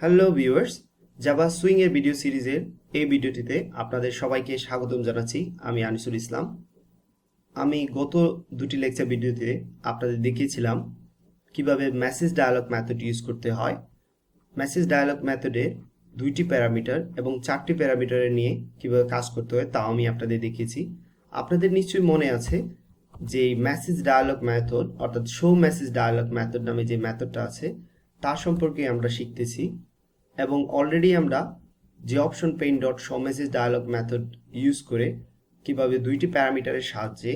Hello viewers Java Swing এর video সিরিজের এই ভিডিওটিতে আপনাদের সবাইকে স্বাগতম জানাচ্ছি। আমি আনিসুল ইসলাম। আমি গত দুটি লেকচার ভিডিওতে আপনাদের দেখিয়েছিলাম কীভাবে মেসেজ ডায়ালগ মেথড ইউজ করতে হয়। মেসেজ ডায়ালগ মেথডের দুইটি প্যারামিটার এবং চারটি প্যারামিটারের নিয়ে কীভাবে কাজ করতে হয় তাও আমি আপনাদের দেখিয়েছি। আপনাদের নিশ্চয়ই মনে আছে যে মেসেজ ডায়ালগ মেথড অর্থাৎ শো মেসেজ ডায়ালগ মেথড নামে যে মেথডটা আছে তার সম্পর্কে আমরা শিখতেছি। এবং অলরেডি আমরা যে option pane dot show message dialog method use করে কীভাবে দুইটি প্যারামিটারের সাহায্যে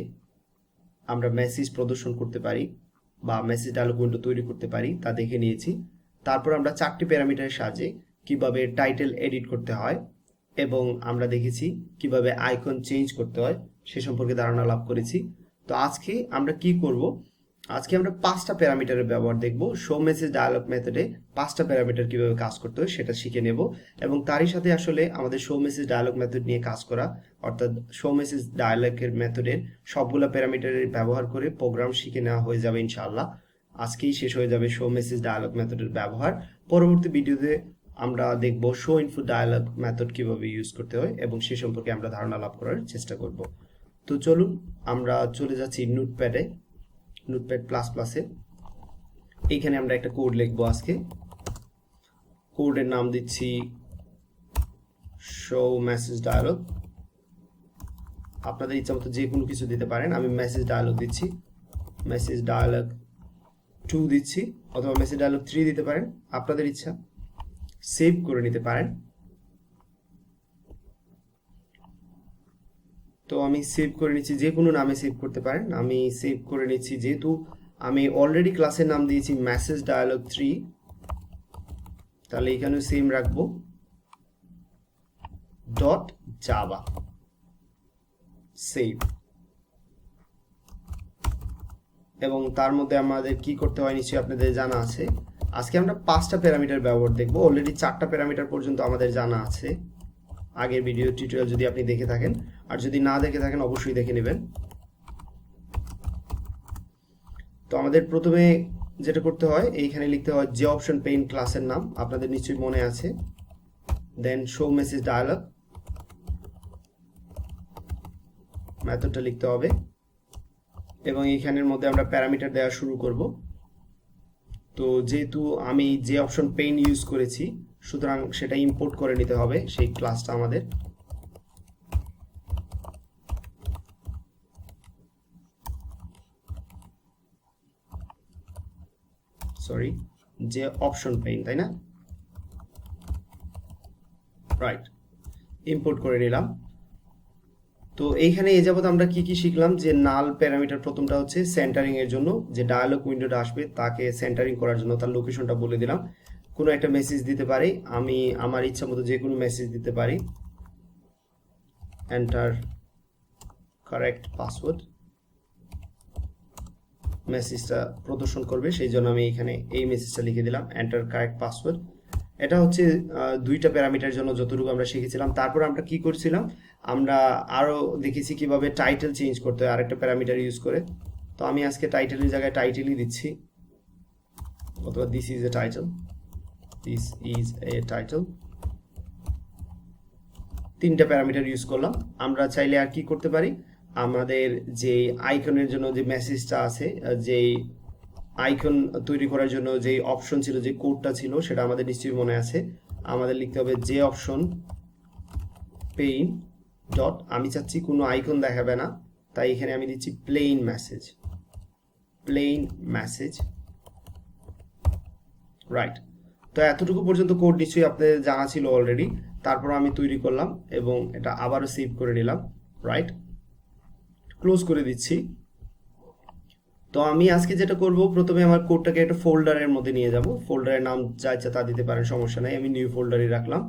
আমরা মেসেজ প্রদর্শন করতে পারি বা মেসেজ ডায়ালগ উইন্ডো তৈরি করতে পারি তা দেখে নিয়েছি। তারপর আমরা চারটি প্যারামিটারের সাহায্যে কীভাবে টাইটেল এডিট করতে হয় এবং আমরা দেখেছি কীভাবে আইকন চেঞ্জ করতে হয় সে সম্পর্কে ধারণা লাভ করেছি। তো আজকে আমরা কি করব? আজকে আমরা পাঁচটা প্যারামিটারের ব্যবহার দেখব। শো মেসেজ ডায়ালগ মেথডে পাঁচটা প্যারামিটার কীভাবে কাজ করতে হয় সেটা শিখে নেব এবং তারই সাথে আসলে আমাদের শো মেসেজ ডায়ালগ মেথড নিয়ে কাজ করা, অর্থাৎ শো মেসেজ ডায়ালগের মেথডের সবগুলো প্যারামিটারের ব্যবহার করে প্রোগ্রাম শিখে নেওয়া হয়ে যাবে ইনশাআল্লাহ। আজকেই শেষ হয়ে যাবে শো মেসেজ ডায়ালগ মেথডের ব্যবহার। পরবর্তী ভিডিওতে আমরা দেখব শো ইনফো ডায়ালগ মেথড কীভাবে ইউজ করতে হয় এবং সে সম্পর্কে আমরা ধারণা লাভ করার চেষ্টা করব। তো চলুন, আমরা চলে যাচ্ছি নোটপ্যাডে নোটপ্যাড প্লাস প্লাসে এইখানে আমরা একটা কোড লিখব আজকে। কোডের নাম দিচ্ছি শো মেসেজ ডায়ালগ আপনাদের ইচ্ছা মতো যে কোনো কিছু দিতে পারেন। আমি মেসেজ ডায়ালগ দিচ্ছি। মেসেজ ডায়ালগ টু দিচ্ছি, অথবা মেসেজ ডায়ালগ থ্রি দিতে পারেন। আপনাদের ইচ্ছা। সেভ করে নিতে পারেন। তো আমি সেভ করে নিচ্ছি, যে কোনো নামে সেভ করতে পারেন। আমি সেভ করে নিচ্ছি যেহেতু আমি অলরেডি ক্লাসের নাম দিয়েছি মেসেজ ডায়ালগ থ্রি তাহলে এখানেও সেম রাখব। ডট জাবা সেভ এবং তার মধ্যে আমাদের কি করতে হয় নিশ্চয়ই আপনাদের জানা আছে। আজকে আমরা পাঁচটা প্যারামিটার ব্যবহার দেখব। অলরেডি চারটা প্যারামিটার পর্যন্ত আমাদের জানা আছে। আগের ভিডিও টিউটোরিয়াল যদি আপনি দেখে থাকেন। আর যদি না দেখে থাকেন, অবশ্যই দেখে নেবেন। তো আমাদের প্রথমে যেটা করতে হয়, এইখানে লিখতে হয় যে অপশন পেইন ক্লাসের নাম। আপনাদের নিশ্চয়ই মনে আছে। দেন শো মেসেজ ডায়ালগ মেথডটা লিখতে হবে। এবং এইখানের মধ্যে আমরা প্যারামিটার দেওয়া শুরু করব। তো যেহেতু আমি যে অপশন পেইন ইউজ করেছি সুতরাং সেটা ইম্পোর্ট করে নিতে হবে, সেই ক্লাসটা আমাদের। সরি যে অপশন পেইন তাই না? রাইট ইম্পোর্ট করে নিলাম। তো এইখানে এই যাবত আমরা কি কি শিখলাম? যে নাল প্যারামিটার প্রথমটা হচ্ছে সেন্টারিং এর জন্য, যে ডায়ালগ উইন্ডোটা আসবে, তাকে সেন্টারিং করার জন্য, তার লোকেশনটা বলে দিলাম। কোনো একটা মেসেজ দিতে পারি, আমি আমার ইচ্ছা মতো যে কোনো মেসেজ দিতে পারি। এন্টার কারেক্ট পাসওয়ার্ড মেসেজটা প্রদর্শন করবে, সেই জন্য আমি এখানে এই মেসেজটা লিখে দিলাম এন্টার কারেক্ট পাসওয়ার্ড এটা হচ্ছে দুইটা প্যারামিটার জন্য যতটুকু আমরা শিখেছিলাম। তারপর আমরা কি করছিলাম? আমরা আরও দেখেছি কীভাবে টাইটেল চেঞ্জ করতে হয়, আরেকটা প্যারামিটার ইউজ করে। তো আমি আজকে টাইটেলের জায়গায় টাইটেলই দিচ্ছি, অথবা this is a title this is a title তিনটা প্যারামিটার ইউজ করলাম। আমরা চাইলে আর কি করতে পারি? আমাদের যে আইকনের জন্য যে মেসেজটা আছে যে আইকন তৈরি করার জন্য যে অপশন ছিল, যে কোডটা ছিল, সেটা আমাদের নিশ্চয়ই মনে আছে। আমাদের লিখতে হবে যে অপশন পেইন ডট আমি চাচ্ছি কোনো আইকন দেখাবে না, তাই এখানে আমি দিচ্ছি plain message plain message right তো এতটুকু পর্যন্ত কোড নিশ্চয়ই আপনাদের জানা ছিল অলরেডি তারপর আমি তৈরি করলাম এবং এটা আবারও সেভ করে নিলাম রাইট ক্লোজ করে দিচ্ছি। তো আমি আজকে যেটা করব, প্রথমে আমার কোডটাকে একটা ফোল্ডারের মধ্যে নিয়ে যাব। ফোল্ডারের নাম যা ইচ্ছা তা দিতে পারেন, সমস্যা নাই, আমি নিউ ফোল্ডারই রাখলাম।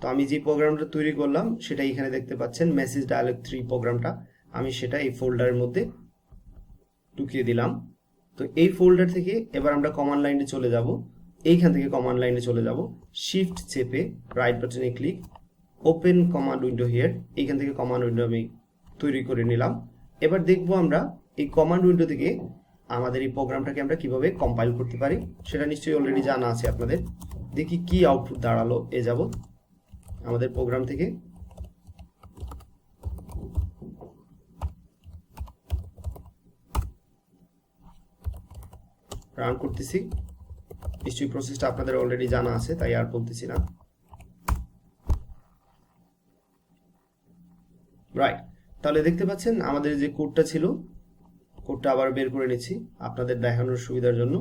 তো আমি যে প্রোগ্রামটা তৈরি করলাম, সেটা এখানে দেখতে পাচ্ছেন মেসেজ ডায়ালগ থ্রি প্রোগ্রামটা আমি সেটা এই ফোল্ডারের মধ্যে ঢুকিয়ে দিলাম। তো এই ফোল্ডার থেকে এবার আমরা কমান্ড লাইনে চলে যাব। এইখান থেকে কমান্ড লাইনে চলে যাব। শিফট চেপে রাইট বাটনে click open command window here এইখান থেকে কমান্ড উইন্ডো আমি তৈরি করে নিলাম। এবার দেখব আমরা এই কমান্ড উইন্ডো থেকে আমাদের এই প্রোগ্রামটাকে আমরা কীভাবে কম্পাইল করতে পারি, সেটা নিশ্চয়ই অলরেডি জানা আছে আপনাদের। দেখি কি আউটপুট দাঁড়াল এ যাবৎ আমাদের প্রোগ্রাম থেকে। রান করতেছি। নিশ্চয়ই প্রসেসটা আপনাদের অলরেডি জানা আছে, তাই আর বলতেছি না। রাইট তাহলে দেখতে পাচ্ছেন, আমাদের যে কোডটা ছিল কোডটা আবার বের করে নিচ্ছি আপনাদের দেখানোর সুবিধার জন্য।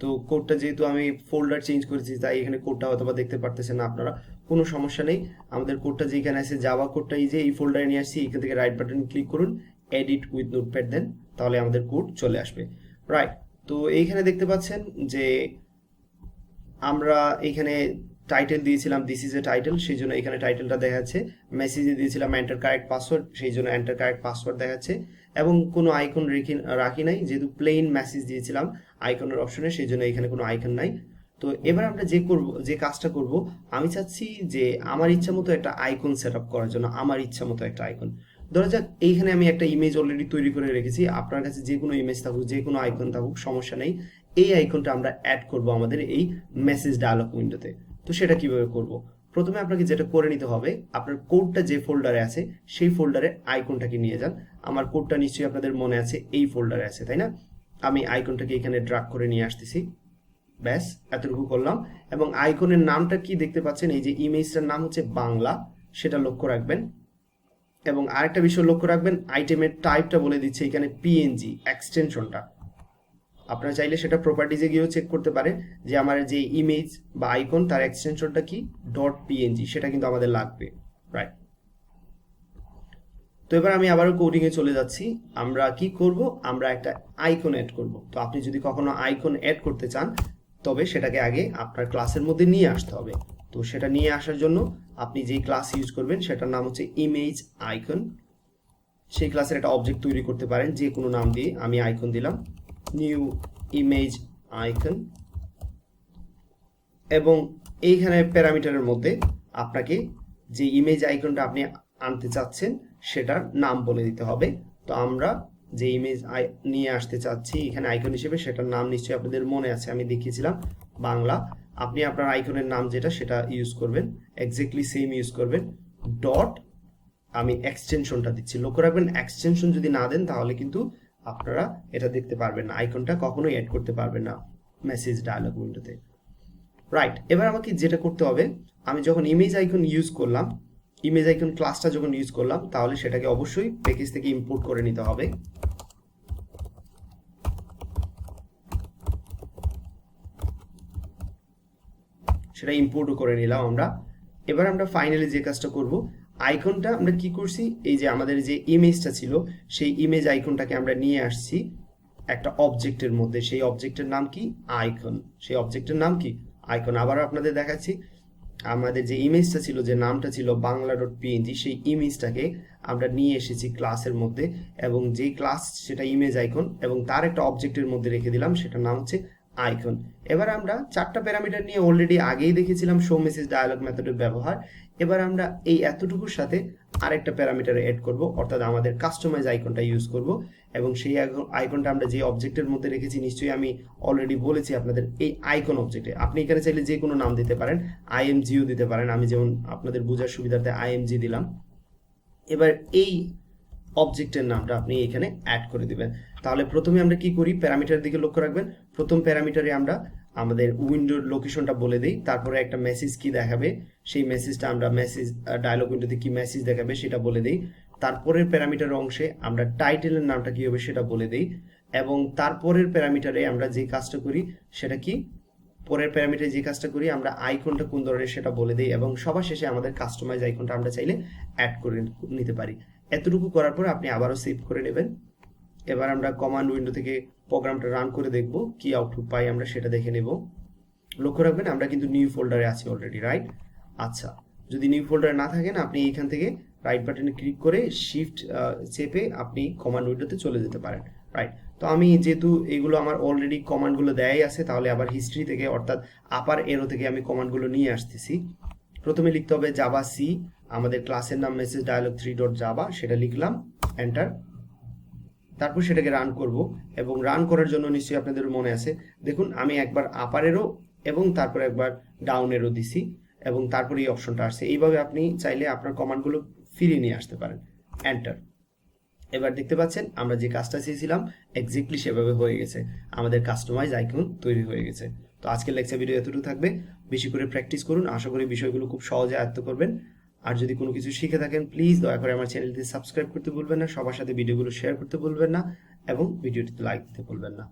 তো কোডটা যেহেতু আমি ফোল্ডার চেঞ্জ করেছি, তাই এখানে কোডটা হয়তো দেখতে পারতেছেন না আপনারা। কোনো সমস্যা নেই, আমাদের কোডটা যেখানে আছে জাভা কোডটা এই যে এই ফোল্ডারে নিয়ে আসছি, এখান থেকে রাইট বাটন ক্লিক করুন এডিট উইথ নোটপ্যাড দেন তাহলে আমাদের কোড চলে আসবে। রাইট তো এইখানে দেখতে পাচ্ছেন যে আমরা এখানে টাইটেল দিয়েছিলাম দিস ইজ এ টাইটেল সেই জন্য এখানে টাইটেলটা দেখাচ্ছে। মেসেজে দিয়েছিলাম এন্টার কারেক্ট পাসওয়ার্ড সেই জন্য এন্টার কারেক্ট পাসওয়ার্ড দেখাচ্ছে। এবং কোনো আইকন রেখে, রাখি নাই, যেহেতু প্লেন মেসেজ দিয়েছিলাম আইকনের অপশনে সেই জন্য এখানে কোনো আইকন নাই। তো এবার আমরা যে করব, যে কাজটা করব, আমি চাচ্ছি যে আমার ইচ্ছা মতো একটা আইকন সেট আপ করার জন্য, আমার ইচ্ছা মতো একটা আইকন ধরা যাক, এইখানে আমি একটা ইমেজ অলরেডি তৈরি করে রেখেছি। আপনার কাছে যে কোনো ইমেজ থাকুক, যে কোনো আইকন থাকুক, সমস্যা নেই। এই আইকনটা আমরা অ্যাড করব আমাদের এই মেসেজ ডায়ালগ উইন্ডোতে তো সেটা কীভাবে করব? প্রথমে আপনাকে যেটা করে নিতে হবে, আপনার কোডটা যে ফোল্ডারে আছে, সেই ফোল্ডারে আইকনটাকে নিয়ে যান। আমার কোডটা নিশ্চয়ই আপনাদের মনে আছে, এই ফোল্ডারে আছে, তাই না? আমি আইকনটাকে এখানে ড্রাগ করে নিয়ে আসতেছি। ব্যাস, এতটুকু করলাম। এবং আইকনের নামটা কি দেখতে পাচ্ছেন? এই যে ইমেজটার নাম হচ্ছে বাংলা, সেটা লক্ষ্য রাখবেন। এবং আরেকটা বিষয় লক্ষ্য রাখবেন আইটেমের টাইপটা বলে দিচ্ছে এখানে পিএনজি এক্সটেনশনটা আপনারা চাইলে সেটা প্রপার্টিজে গিয়েও চেক করতে পারেন যে আমার যে ইমেজ বা আইকন তার এক্সটেনশনটা কি? ডট পিএনজি সেটা কিন্তু আমাদের লাগবে রাইট তো এবার আমি আবারও কোডিংয়ে চলে যাচ্ছি। আমরা কি করব? আমরা একটা আইকন অ্যাড করব। তো আপনি যদি কখনো আইকন অ্যাড করতে চান, তবে সেটাকে আগে আপনার ক্লাসের মধ্যে নিয়ে আসতে হবে। তো সেটা নিয়ে আসার জন্য আপনি যেই ক্লাস ইউজ করবেন, সেটার নাম হচ্ছে ইমেজ আইকন সেই ক্লাসের একটা অবজেক্ট তৈরি করতে পারেন, যে কোনো নাম দিয়ে আমি আইকন দিলাম। নিউ ইমেজ আইকন এবং এইখানে প্যারামিটারের মধ্যে আপনাকে যে ইমেজ আইকনটা আপনি আনতে চাচ্ছেন, সেটার নাম বলে দিতে হবে। তো আমরা যে ইমেজ নিয়ে আসতে চাচ্ছি এখানে আইকন হিসেবে, সেটার নাম নিশ্চয়ই আপনাদের মনে আছে, আমি দেখিয়েছিলাম, বাংলা। আপনি আপনার আইকনের নাম যেটা, সেটা ইউজ করবেন এক্স্যাক্টলি সেম ইউজ করবেন ডট আমি এক্সটেনশনটা দিচ্ছি। লক্ষ্য রাখবেন এক্সটেনশন যদি না দেন, তাহলে কিন্তু আপনারা এটা দেখতে পারবেন না। আইকনটা কখনোই অ্যাড করতে পারবেন না মেসেজ ডায়ালগ উইন্ডোতে রাইট এবার আমাকে যেটা করতে হবে, আমি যখন ইমেজ আইকন ইউজ করলাম ইমেজ আইকন ক্লাসটা যখন ইউজ করলাম, তাহলে সেটাকে অবশ্যই প্যাকেজ থেকে ইম্পোর্ট করে নিতে হবে। সেটা ইম্পোর্টও করে নিলাম আমরা। এবার আমরা ফাইনালি যে কাজটা করব আইকনটা আমরা কি করছি? এই যে আমাদের যে ইমেজটা ছিল, সেই ইমেজ আইকনটাকে আমরা নিয়ে আসছি একটা অবজেক্টের মধ্যে। সেই অবজেক্টের নাম কি? আইকন সেই অবজেক্টের নাম কি? আইকন আবারও আপনাদের দেখাচ্ছি। আমাদের যে ইমেজটা ছিল, যে নামটা ছিল বাংলা ডট পিএনজি সেই ইমেজটাকে আমরা নিয়ে এসেছি ক্লাসের মধ্যে এবং যেই ক্লাস সেটা ইমেজ আইকন এবং তার একটা অবজেক্টের মধ্যে রেখে দিলাম, সেটার নাম হচ্ছে আইকন। এবার আমরা চারটা প্যারামিটার নিয়ে অলরেডি আগেই দেখেছিলাম শো মেসেজ ডায়ালগ মেথডের ব্যবহার। এবার আমরা এই এতটুকুর সাথে আরেকটা প্যারামিটার এড করব, অর্থাৎ আমাদের কাস্টমাইজ আইকনটা ইউজ করব। এবং সেই আইকনটা আমরা যে অবজেক্টের মধ্যে রেখেছি, নিশ্চয়ই আমি অলরেডি বলেছি আপনাদের এই আইকন অবজেক্টে আপনি এখানে চাইলে যে কোনো নাম দিতে পারেন আইএমজিও দিতে পারেন। আমি যেমন আপনাদের বোঝার সুবিধার্থে আইএমজি দিলাম। এবার এই অবজেক্টের নামটা আপনি এখানে অ্যাড করে দিবেন। তাহলে প্রথমে আমরা কি করি? প্যারামিটার দিকে লক্ষ্য রাখবেন। প্রথম প্যারামিটারে আমরা আমাদের উইন্ডোর লোকেশনটা বলে দিই, তারপরে একটা মেসেজ কি দেখাবে, সেই মেসেজটা আমরা মেসেজ ডায়লগ উইন্ডোতে কি মেসেজ দেখাবে সেটা বলে দিই। তারপরের প্যারামিটার অংশে আমরা টাইটেলের নামটা কি হবে সেটা বলে দিই এবং তারপরের প্যারামিটারে আমরা যে কাজটা করি সেটা কি? পরের প্যারামিটারে যে কাজটা করি আমরা আইকনটা কোন ধরনের সেটা বলে দিই এবং সবার শেষে আমাদের কাস্টমাইজ আইকনটা আমরা চাইলে অ্যাড করে নিতে পারি। এতটুকু করার পর আপনি আবারও সেভ করে নেবেন। এবার আমরা কমান্ড উইন্ডো থেকে প্রোগ্রামটা রান করে দেখব কি আউটপুট পাই আমরা সেটা দেখে নেব। লক্ষ্য রাখবেন আমরা কিন্তু নিউ ফোল্ডারে আছি অলরেডি রাইট আচ্ছা যদি নিউ ফোল্ডারে না থাকেন, আপনি এখান থেকে রাইট বাটনে ক্লিক করে শিফট চেপে আপনি কমান্ড উইন্ডোতে চলে যেতে পারেন রাইট তো আমি যেহেতু এগুলো আমার অলরেডি কমান্ডগুলো দেয়াই আছে, তাহলে আবার হিস্ট্রি থেকে, অর্থাৎ আপার এরো থেকে আমি কমান্ডগুলো নিয়ে আসতেছি। প্রথমে লিখতে হবে জাবা সি আমাদের ক্লাসের নাম message dialog three dot java সেটা লিখলাম এন্টার তারপর সেটাকে রান করব এবং রান করার জন্য নিশ্চয়ই আপনাদের মনে আছে। দেখুন, আমি একবার আপারেরও এবং তারপরে একবার ডাউনেরও দিছি এবং তারপরে এই অপশনটা আসছে। এইভাবে আপনি চাইলে আপনার কমান্ডগুলো ফিরিয়ে নিয়ে আসতে পারেন। এন্টার এবার দেখতে পাচ্ছেন, আমরা যে কাজটা চেয়েছিলাম এক্স্যাক্টলি সেভাবে হয়ে গেছে। আমাদের কাস্টমাইজ আইকন তৈরি হয়ে গেছে। তো আজকের লেকচার ভিডিও এতটুকু থাকবে। বেশি করে প্র্যাকটিস করুন। আশা করি বিষয়গুলো খুব সহজে আয়ত্ত করবেন। আর যদি কোনো কিছু শিখে থাকেন প্লিজ দয়া করে আমার চ্যানেলটি সাবস্ক্রাইব করতে ভুলবেন না, সবার সাথে ভিডিওগুলো শেয়ার করতে ভুলবেন না, এবং ভিডিওটিতে লাইক দিতে ভুলবেন না।